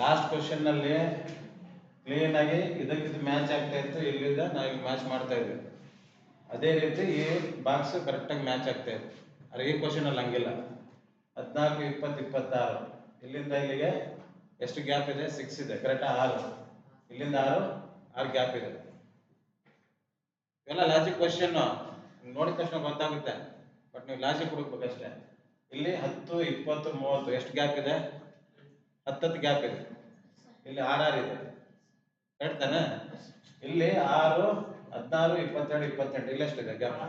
Last ಕ್ವಶನ್ನಲ್ಲಿ clean ಆಗಿ ಇದಕ್ಕೆ match ಆಗ್ತಾ ಇತ್ತು, ಇಲ್ಲಿಂದ ನಾವು ಈಗ ಮ್ಯಾಚ್ ಮಾಡ್ತಾ ಇದ್ವಿ. ಅದೇ ರೀತಿ ಈ ಬಾಕ್ಸ್ ಕರೆಕ್ಟಾಗಿ ಮ್ಯಾಚ್ ಆಗ್ತಾ ಇತ್ತು. ಆದ್ರೆ ಈ ಕ್ವಶನ್ ಅಲ್ಲಿ ಹಂಗಿಲ್ಲ. ಹದಿನಾಲ್ಕು, ಇಪ್ಪತ್ತು, ಇಪ್ಪತ್ತಾರು. ಇಲ್ಲಿಂದ ಇಲ್ಲಿಗೆ ಎಷ್ಟು ಗ್ಯಾಪ್ ಇದೆ? ಸಿಕ್ಸ್ ಇದೆ. ಕರೆಕ್ಟ್ ಆರು. ಇಲ್ಲಿಂದ ಆರು ಆರು ಗ್ಯಾಪ್ ಇದೆ. ಇವೆಲ್ಲ ಲಾಜಿಕ್ ಕ್ವಶನ್ ನೋಡಿದ ತಕ್ಷಣ ಗೊತ್ತಾಗುತ್ತೆ. ಬಟ್ ನೀವು ಲಾಜಿಕ್ ಹುಡುಕ್ಬೇಕಷ್ಟೇ. ಇಲ್ಲಿ ಹತ್ತು, ಇಪ್ಪತ್ತು, ಮೂವತ್ತು, ಎಷ್ಟು ಗ್ಯಾಪ್ ಇದೆ? ಹತ್ತತ್ತು ಗ್ಯಾಪ್ ಇದೆ. ಇಲ್ಲಿ ಆರ್ ಇದೆ. ಕರೆಕ್ಟ್ ತಾನೆ ಇಲ್ಲಿ ಆರು, ಹದಿನಾರು, ಇಪ್ಪತ್ತೆರಡು, ಇಪ್ಪತ್ತೆಂಟು. ಇಲ್ಲಿ ಎಷ್ಟಿದೆ ಗ್ಯಾಪ್?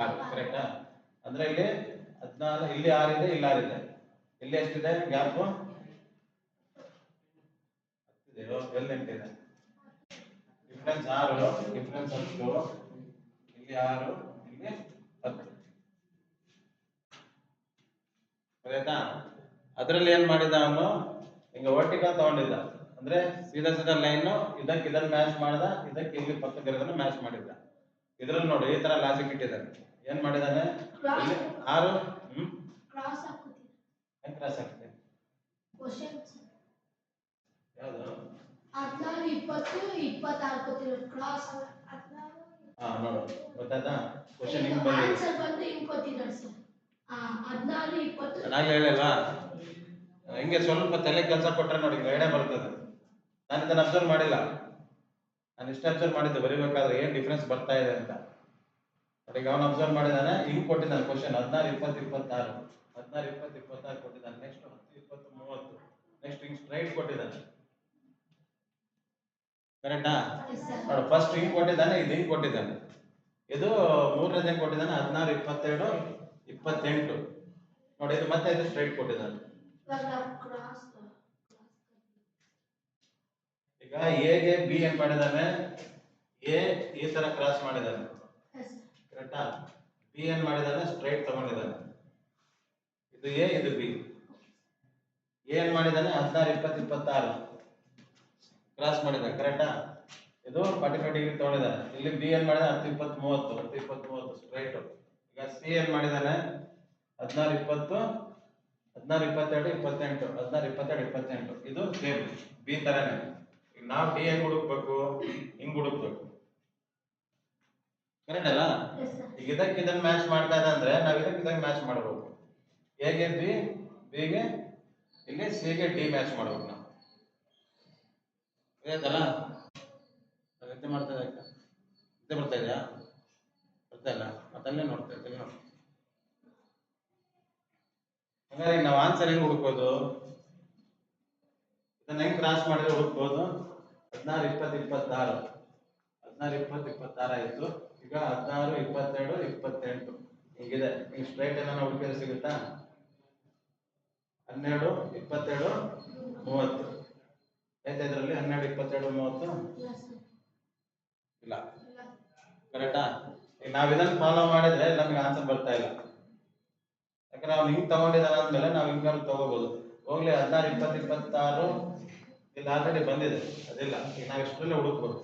ಆರು ಕರೆಕ್ಟಾ ಅಂದ್ರೆ ಇಲ್ಲಿ ಹದಿನಾರು, ಇಲ್ಲಿ ಆರಿದೆ ಇಲ್ಲಿ ಆರು ಇದೆ. ಇಲ್ಲಿ ಎಷ್ಟಿದೆ ಗ್ಯಾಪ್? ಹತ್ತಿದೆಯೋ ಎಲ್ಲಿ ಎಂಟಿದೆ. ಡಿಫ್ರೆನ್ಸ್ ಆರು ಡಿಫ್ರೆನ್ಸ್ ಹತ್ತು. ಇಲ್ಲಿ ಆರು, ಇಲ್ಲಿ ಹತ್ತು ಆಯ್ತಾ ಅದರಲ್ಲಿ ಏನ್ ಮಾಡಿದ ಅವನು? ಹಿಂಗ ವರ್ಟಿಕಲ್ ತಗೊಂಡಿದ್ದ. ಅಂದ್ರೆ ಸೀದಾ ಸೀದಾ ಲೈನ್ ಇದಕ್ಕೆ ಇದನ್ನ ಮ್ಯಾಚ್ ಮಾಡಿದ ಇದಕ್ಕೆ ಇಲ್ಲಿ ಪಕ್ಕದ ಇರೋದನ್ನ ಮ್ಯಾಚ್ ಮಾಡಿದ್ದ. ಇದ್ರಲ್ಲಿ ನೋಡಿ ಈ ತರ ಲಾಜಿಕ್ ಇಟ್ಟಿದ್ದಾನೆ. ಏನ್ ಮಾಡಿದಾನೆ? ಆರು ಹ್ಮ್? ಕ್ರಾಸ್ ಆಗ್ತದೆ ಯಾವ್ದು? ಹದಿನಾರು ಇಪ್ಪತ್ತು ಇಪ್ಪತ್ತಾರು ಕೊಟ್ಟಿರೋ ಕ್ರಾಸ್ ಹದಿನಾರು ಹಾ ನೋಡು. ಗೊತ್ತಾಯ್ತಾ? ಕ್ವಶನ್ ಹಿಂಗ್ ಬಂದಿದೆ. ಆನ್ಸರ್ ಬಂದು ಹಿಂಗ್ ಕೊಟ್ಟಿದ್ದಾರೆ ಸರ್. ಹದಿನಾರು ಹೇಳಲ್ಲ ಹಿಂಗೆ ಸ್ವಲ್ಪ ತಲೆ ಕೆಲಸ ಕೊಟ್ರೆ ನೋಡಿ ಗೈಡೆ ಬರ್ತದೆ. ನಾನು ಇದನ್ನ ಅಬ್ಸರ್ವ್ ಮಾಡಿಲ್ಲ. ನಾನು ಇಷ್ಟು ಅಬ್ಸರ್ವ್ ಮಾಡಿದ್ದೆ, ಬರೀಬೇಕಾದ್ರೆ ಏನ್ ಡಿಫ್ರೆನ್ಸ್ ಬರ್ತಾ ಇದೆ ಅಂತ. ಈಗ ಅವನು ಅಬ್ಸರ್ವ್ ಮಾಡಿದಾನೆ, ಹಿಂಗ್ ಕೊಟ್ಟಿದ್ದಾನೆ ಕ್ವಶನ್ ಹದಿನಾರು, ಇಪ್ಪತ್ತು, ಇಪ್ಪತ್ತಾರು. ಹದಿನಾರು, ಇಪ್ಪತ್ತು, ಇಪ್ಪತ್ತಾರು ಕೊಟ್ಟಿದ್ದಾನೆ. ನೆಕ್ಸ್ಟ್ ಹತ್ತು, ಇಪ್ಪತ್ತು, ಮೂವತ್ತು. ನೆಕ್ಸ್ಟ್ ಹಿಂಗ್ ಸ್ಟ್ರೈಟ್ ಕೊಟ್ಟಿದ್ದಾನೆ. ಕರೆಕ್ಟಾ ಫಸ್ಟ್ ಹಿಂಗ್ ಕೊಟ್ಟಿದ್ದಾನೆ, ಇದು ಹಿಂಗ್ ಕೊಟ್ಟಿದ್ದಾನೆ. ಇದು ಮೂರನೇದೇ ಕೊಟ್ಟಿದ್ದಾನೆ? ಹದಿನಾರು, ಇಪ್ಪತ್ತೆರಡು, ಇಪ್ಪತ್ತೆಂಟು. ನೋಡಿ ಇದು ಮತ್ತೆ ಇದು ಸ್ಟ್ರೈಟ್ ಕೊಟ್ಟಿದ್ದಾರೆ ಈಗ ಎ ಗೆ ಬಿ ಏನ್ ಮಾಡಿದಾನೆ? ಎ ಈ ತರ ಕ್ರಾಸ್ ಮಾಡಿದಾನೆ. ಕರೆಕ್ಟಾ ಬಿ ಏನ್ ಮಾಡಿದಾನೆ? ಸ್ಟ್ರೈಟ್ ತಗೊಂಡಿದ್ದಾನೆ ಇದು ಎ ಇದು ಬಿ ಏನ್ ಮಾಡಿದಾನೆ? ಹದಿನಾರು ಇಪ್ಪತ್ತು ಇಪ್ಪತ್ತಾರು. ಕ್ರಾಸ್ ಮಾಡಿದ ಕರೆಕ್ಟಾ ಇದು ಫಾರ್ಟಿ ಫೈವ್ ಡಿಗ್ರಿ ತಗೊಂಡಿದ್ದಾನೆ ಇಲ್ಲಿ ಬಿ ಏನ್ ಮಾಡಿದ ಹತ್ತು ಇಪ್ಪತ್ತು ಮೂವತ್ತು ಹತ್ತು ಇಪ್ಪತ್ತು ಮೂವತ್ತು ಸ್ಟ್ರೈಟ್ ಈಗ ಸಿ ಏನ್ ಮಾಡಿದಾನೆ? ಹದಿನಾರು ಇಪ್ಪತ್ತು ಹದಿನಾರು ಇಪ್ಪತ್ತೆರಡು ಇಪ್ಪತ್ತೆಂಟು ಹದಿನಾರು ಇಪ್ಪತ್ತೆರಡು ಇಪ್ಪತ್ತೆಂಟು. ಇದು ಸೇಮ್ ಬಿ ತರನೇ. ಈಗ ನಾವು ಡಿ ಹೆಂಗ್ ಹುಡುಕ್ಬೇಕು? ಹಿಂಗ್ ಹುಡುಕ್ಬೇಕು. ಕರೆಕ್ಟ್ ಅಲ್ಲ? ಈಗ ಇದಕ್ಕೆ ಇದನ್ನ ಮ್ಯಾಚ್ ಮಾಡ್ತಾ ಇದೆ ಅಂದ್ರೆ ನಾವ್ ಇದಕ್ಕೆ ಇದಕ್ಕೆ ಮ್ಯಾಚ್ ಮಾಡ್ಬೇಕು. ಎಗೆ ಬಿ ಬಿಗೆ ಇಲ್ಲಿ ಸಿಗೆ ಡಿ ಮ್ಯಾಚ್ ಮಾಡ್ಬೇಕು ನಾವು. ಗೊತ್ತಾಯ್ತಲ್ಲ ನಿದ್ದೆ ಮಾಡ್ತಾ ಇದೆ ಬರ್ತಾ ಇದೆಯಾ? ಬರ್ತಾ ಇಲ್ಲ. ಮತ್ತಲ್ಲೇ ನೋಡ್ತಾ ಇದ್ದೀನಿ ನೋಡಿ ಹಾಗಾಗಿ ನಾವು ಆನ್ಸರ್ ಹೆಂಗ್ ಹುಡುಕೋದು ಇದನ್ನ ಹೆಂಗ್ ಕ್ರಾಸ್ ಮಾಡಿದ್ರೆ ಹುಡುಕ್ಬೋದು? ಹದಿನಾರು, ಇಪ್ಪತ್ತು, ಇಪ್ಪತ್ತಾರು. ಹದಿನಾರು, ಇಪ್ಪತ್ತು, ಇಪ್ಪತ್ತಾರು ಆಯ್ತು. ಈಗ ಹದಿನಾರು, ಇಪ್ಪತ್ತೆರಡು, ಇಪ್ಪತ್ತೆಂಟು. ಹೀಗಿದೆ. ಈಗ ಸ್ಟ್ರೈಟ್ ಎಲ್ಲ ಹುಡುಕಿದ್ರೆ ಸಿಗುತ್ತಾ? ಹನ್ನೆರಡು, ಇಪ್ಪತ್ತೆರಡು, ಮೂವತ್ತು. ಆಯ್ತಾ ಇದರಲ್ಲಿ? ಹನ್ನೆರಡು, ಇಪ್ಪತ್ತೆರಡು, ಮೂವತ್ತು? ಇಲ್ಲ. ಕರೆಕ್ಟಾ ಈಗ ನಾವು ಇದನ್ನ ಫಾಲೋ ಮಾಡಿದ್ರೆ ನಮ್ಗೆ ಆನ್ಸರ್ ಬರ್ತಾ ಇಲ್ಲ. ಯಾಕಂದ್ರೆ ಅವ್ನು ಹಿಂಗ್ ತಗೊಂಡಿದ್ದಾನೆ ಅಂದ್ಮೇಲೆ ನಾವು ಹಿಂಗಾರು ತಗೋಬಹುದು ಹೋಗ್ಲಿ ಹದಿನಾರು, ಇಪ್ಪತ್ತು, ಇಪ್ಪತ್ತಾರು ಇಲ್ಲಿ ಆಲ್ರೆಡಿ ಬಂದಿದೆ. ಅದಿಲ್ಲ. ಈಗ ನಾವು ಇಷ್ಟರಲ್ಲೇ ಹುಡುಕ್ಬೋದು.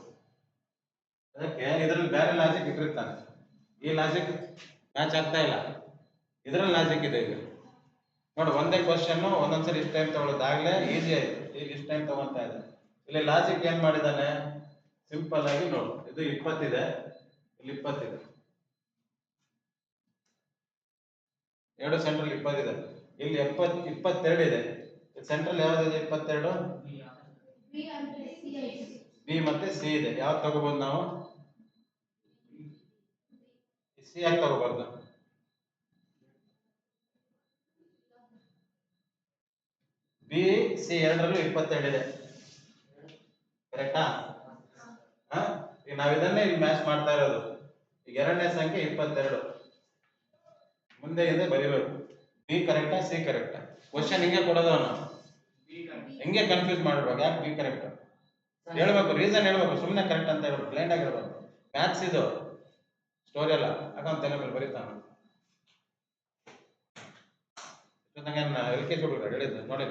ಅದಕ್ಕೆ ಇದ್ರಲ್ಲಿ ಬೇರೆ ಲಾಜಿಕ್ ಇಟ್ಟಿರ್ತಾನೆ ಈ ಲಾಜಿಕ್ ಮ್ಯಾಚ್ ಆಗ್ತಾ ಇಲ್ಲ. ಇದ್ರಲ್ಲಿ ಲಾಜಿಕ್ ಇದೆ ಈಗ. ನೋಡಿ, ಒಂದೇ ಕ್ವಶನ್ ಒಂದೊಂದ್ಸರಿ ಇಷ್ಟು ಟೈಮ್ ತಗೊಳ್ಳೋದಾಗ್ಲೇ ಈಸಿ ಆಯ್ತು. ಈಗ ಇಷ್ಟು ಟೈಮ್ ತಗೊಂತಾ ಇದೆ. ಇಲ್ಲಿ ಲಾಜಿಕ್ ಏನ್ ಮಾಡಿದಾನೆ? ಸಿಂಪಲ್ ಆಗಿ ನೋಡು. ಇದು ಇಪ್ಪತ್ತಿದೆ. ಇಲ್ಲಿ ಇಪ್ಪತ್ತಿದೆ. ಎರಡು ಸೆಂಟ್ರಲ್ ಇಪ್ಪತ್ತಿದೆ ಇಲ್ಲಿ ಎಪ್ಪತ್, ಇಪ್ಪತ್ತೆರಡು ಇದೆ. ಸೆಂಟ್ರಲ್ ಯಾವ್ದಿದೆ ಇಪ್ಪತ್ತೆರಡು? ಬಿ ಮತ್ತೆ ಸಿ ಇದೆ. ಯಾವ್ದು ತಗೋಬಹುದು ನಾವು? ಸಿ ಯಾಕೆ ತಗೋಬಾರ್ದು? ಬಿ ಸಿ ಎರಡರಲ್ಲೂ ಇಪ್ಪತ್ತೆರಡು ಇದೆ. ಕರೆಕ್ಟಾ ಈಗ ನಾವಿದನ್ನೇ ಇಲ್ಲಿ ಮ್ಯಾಚ್ ಮಾಡ್ತಾ ಇರೋದು. ಈಗ ಎರಡನೇ ಸಂಖ್ಯೆ ಇಪ್ಪತ್ತೆರಡು. ಮುಂದೆ ಇದೆ ಬರಿಬೇಕು. ಬಿ ಕರೆಕ್ಟಾ ಸಿ ಕರೆಕ್ಟಾ ಕ್ವಶನ್ ಹಿಂಗೆ ಕೊಡೋದು ಅವನು. ಹಿಂಗೆ ಕನ್ಫ್ಯೂಸ್ ಮಾಡ್ಬೇಕು ಯಾಕೆ ಬಿ ಕರೆಕ್ಟ್ ಹೇಳ್ಬೇಕು ರೀಸನ್ ಹೇಳ್ಬೇಕು ಸುಮ್ಮನೆ ಕರೆಕ್ಟ್ ಅಂತ ಹೇಳ್ಬೇಕು ಬ್ಲೈಂಡ್ ಆಗಿ ಹೇಳ್ಬೇಕು ಮ್ಯಾಥ್ಸ್ ಇದು. ಸ್ಟೋರಿ ಅಲ್ಲ. ಅಕೌಂಟ್ ತಲೆ ಮೇಲೆ ಬರೀತಾನ ಎಲ್ ನೋಡಿ.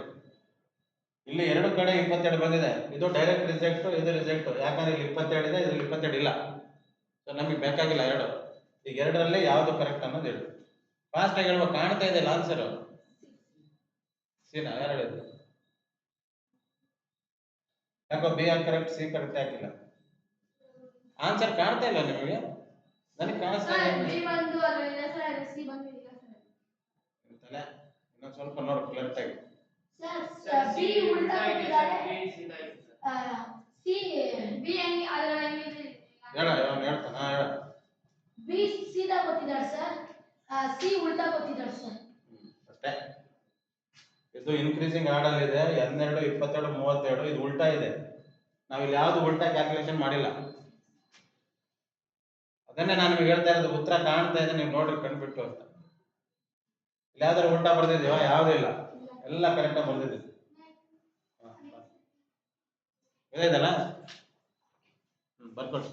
ಇಲ್ಲಿ ಎರಡು ಕಡೆ ಇಪ್ಪತ್ತೆರಡು ಬಂದಿದೆ. ಇದು ಡೈರೆಕ್ಟ್ ರಿಸಲ್ಟ್ ಇದು ರಿಸಲ್ಟ್ ಯಾಕಂದ್ರೆ ಇಲ್ಲಿ ಇಪ್ಪತ್ತೆರಡು ಇದೆ, ಇದ್ರಲ್ಲಿ ಇಪ್ಪತ್ತೆರಡು ಇಲ್ಲ. ಸೊ ನಮಗೆ ಬೇಕಾಗಿಲ್ಲ ಎರಡು. ಈಗ ಎರಡರಲ್ಲಿ ಯಾವ್ದು ಕರೆಕ್ಟ್ ಅನ್ನೋದು ಹೇಳಿ. ಫಾಸ್ಟ್ ಆಗಿ ಹೇಳ್ಬೇಕು ಕಾಣ್ತಾ ಇದೆ ಆನ್ಸರ್ ಸಿನಾ ಯಾರು ಹೇಳಿದ್ರು ಯಾಕೋ B or correct C correct ಹಾಕಿಲ್ಲ ಆನ್ಸರ್ ಕಾಣ್ತಾ ಇಲ್ಲ ನಿಮಗೆ? ನನಗೆ ಕಾಣಿಸ್ತಾ ಇಲ್ಲ. ಇನ್ನೊಂದು ಸ್ವಲ್ಪ ನೋಡು ಕ್ಲಿಯರ್ ಆಗಿ. ಸರ್ ಬಿ ಉಲ್ಟಾ ಕೊಟ್ಟಿದ್ದಾರೆ. ಸಿ ಬಿ ಹೆಂಗೆ ಅದರ ಹೇಳ. ಹೇಳ್ತಾನ. ಹೇಳ. ಬಿ ಸೀದಾ ಕೊಟ್ಟಿದ್ದಾರೆ ಸರ್ ಸಿ ಉಲ್ಟಾ ಸರ್. ಅಷ್ಟೇ. ಇದು ಇನ್ಕ್ರೀಸಿಂಗ್ ಆರ್ಡರ್ ಇದೆ ಹನ್ನೆರಡು ಇಪ್ಪತ್ತೆರಡು ಮೂವತ್ತೆರಡು ಇದು ಉಲ್ಟಾ ಇದೆ. ನಾವು ಇಲ್ಲಿ ಯಾವ್ದು ಉಲ್ಟಾ ಕ್ಯಾಲ್ಕುಲೇಷನ್ ಮಾಡಿಲ್ಲ. ಅದನ್ನೇ ನಾನು ನಿಮ್ಗೆ ಹೇಳ್ತಾ ಇರೋದು ಉತ್ತರ ಕಾಣ್ತಾ ಇದೆ ನೀವು ನೋಡ್ರಿ ಕಂಡುಬಿಟ್ಟು ಅಂತ. ಇಲ್ಲಿ ಯಾವ್ದಾದ್ರು ಉಲ್ಟಾ ಬರ್ದಿದೀವ ಯಾವ್ದು ಇಲ್ಲ. ಎಲ್ಲ ಕರೆಕ್ಟಾಗಿ ಬಂದಿದೆ ಹಾ, ಇದೆ ಗೊತ್ತಾಯ್ತಲ್ಲ ಹ್ಮ್ ಬರ್ಕೊಟ್ಟು